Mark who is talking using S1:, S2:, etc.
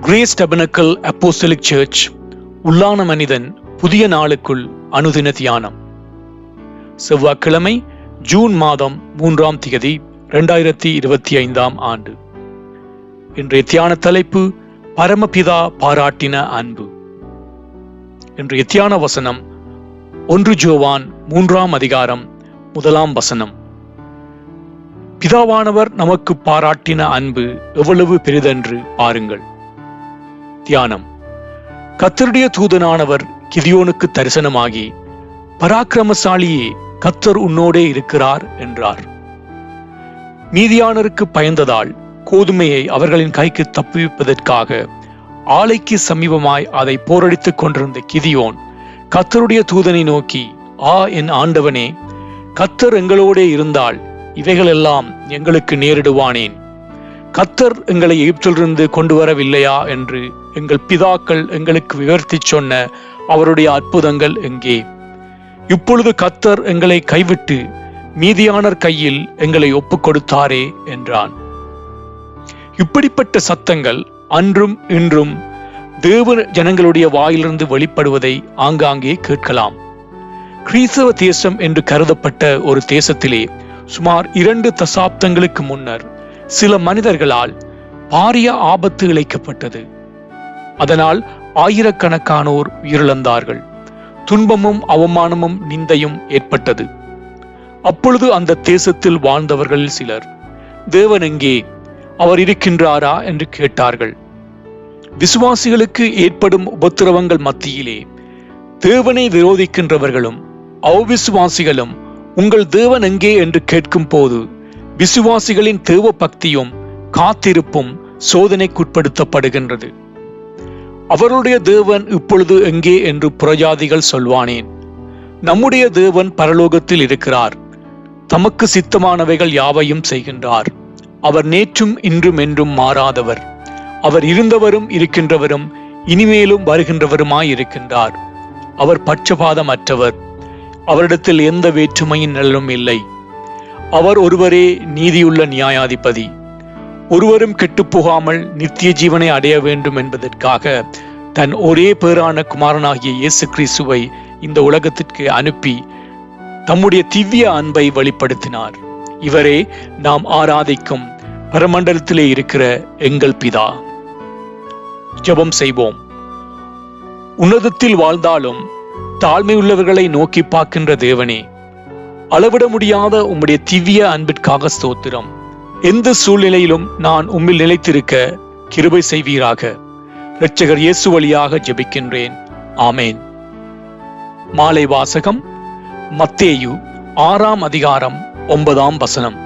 S1: Grace tabernacle apostolic search உள்ளான மனிதன் புதிய நாளுக்குள் அனுதின தியானம். செவ்வாய்க்கிழமை ஜூன் மாதம் மூன்றாம் திகதி இரண்டாயிரத்தி இருபத்தி ஐந்தாம் ஆண்டு. இன்றைய தியான தலைப்பு பரமபிதா பாராட்டின அன்பு. இன்றைய தியான வசனம் ஒன்று ஜோவான் மூன்றாம் அதிகாரம் முதலாம் வசனம். பிதாவானவர் நமக்கு பாராட்டின அன்பு எவ்வளவு பெரிதென்று பாருங்கள். தியானம். கத்தருடைய தூதனானவர் கிதியோனுக்கு தரிசனமாகி பராக்கிரமசாலியே கத்தர் உன்னோடே இருக்கிறார் என்றார். மீதியானருக்கு பயந்ததால் கோதுமையை அவர்களின் கைக்கு தப்புவிப்பதற்காக ஆலைக்கு சமீபமாய் அதை போரடித்துக் கொண்டிருந்த கிதியோன் கத்தருடைய தூதனை நோக்கி ஆ என் ஆண்டவனே கத்தர் எங்களோடே இருந்தால் இவைகளெல்லாம் எங்களுக்கு நேரிடுவானேன். கத்தர் எங்களை எகிப்திலிருந்து கொண்டு வரவில்லையா என்று எங்கள் பிதாக்கள் எங்களுக்கு விவர்த்தி சொன்ன அவருடைய அற்புதங்கள் எங்கே? இப்பொழுது கத்தர் எங்களை கைவிட்டு மீதியானர் கையில் எங்களை ஒப்புக் கொடுத்தாரே என்றான். இப்படிப்பட்ட சத்தங்கள் அன்றும் இன்றும் தேவ ஜனங்களுடைய வாயிலிருந்து வெளிப்படுவதை ஆங்காங்கே கேட்கலாம். கிறிஸ்தவ தேசம் என்று கருதப்பட்ட ஒரு தேசத்திலே சுமார் இரண்டு தசாப்தங்களுக்கு முன்னர் சில மனிதர்களால் பாரிய ஆபத்து இழைக்கப்பட்டது. அதனால் ஆயிரக்கணக்கானோர் உயிரிழந்தார்கள். துன்பமும் அவமானமும் நிந்தையும் ஏற்பட்டது. அப்பொழுது அந்த தேசத்தில் வாழ்ந்தவர்களில் சிலர் தேவன் எங்கே? அவர் இருக்கின்றாரா? என்று கேட்டார்கள். விசுவாசிகளுக்கு ஏற்படும் உபத்திரவங்கள் மத்தியிலே தேவனை விரோதிக்கின்றவர்களும் அவ்விசுவாசிகளும் உங்கள் தேவன் எங்கே? என்று கேட்கும் போது விசுவாசிகளின் தேவ பக்தியும் காத்திருப்பும் சோதனைக்குட்படுத்தப்படுகின்றது. அவருடைய தேவன் இப்பொழுது எங்கே என்று புறஜாதிகள் சொல்வானேன். நம்முடைய தேவன் பரலோகத்தில் இருக்கிறார். தமக்கு சித்தமானவைகள் யாவையும் செய்கின்றார். அவர் நேற்றும் இன்றும் என்றும் மாறாதவர். அவர் இருந்தவரும் இருக்கின்றவரும் இனிமேலும் வருகின்றவருமாயிருக்கின்றார் அவர் பட்சபாதமற்றவர். அவரிடத்தில் எந்த வேற்றுமையின் நிழலும் இல்லை. அவர் ஒருவரே நீதியுள்ள நியாயாதிபதி. ஒருவரும் கெட்டுப்போகாமல் நித்திய ஜீவனை அடைய வேண்டும் என்பதற்காக தன் ஒரே பேரான குமாரனாகிய இயேசு கிறிஸ்துவை இந்த உலகத்திற்கு அனுப்பி தம்முடைய திவ்ய அன்பை வெளிப்படுத்தினார். இவரே நாம் ஆராதிக்கும் பரமண்டலத்திலே இருக்கிற எங்கள் பிதா. ஜெபம் செய்வோம். உன்னதத்தில் வாழ்ந்தாலும் தாழ்மை உள்ளவர்களை நோக்கி பார்க்கின்ற தேவனே அளவிட முடியாத உம்முடைய திவ்ய அன்பிற்காக ஸ்தோத்திரம். எந்த சூழ்நிலையிலும் நான் உம்மில் நிலைத்திருக்க கிருபை செய்வீராக. இரட்சகர் இயேசு வழியாக ஜெபிக்கின்றேன். ஆமேன். மாலை வாசகம் மத்தேயு ஆறாம் அதிகாரம் ஒன்பதாம் வசனம்.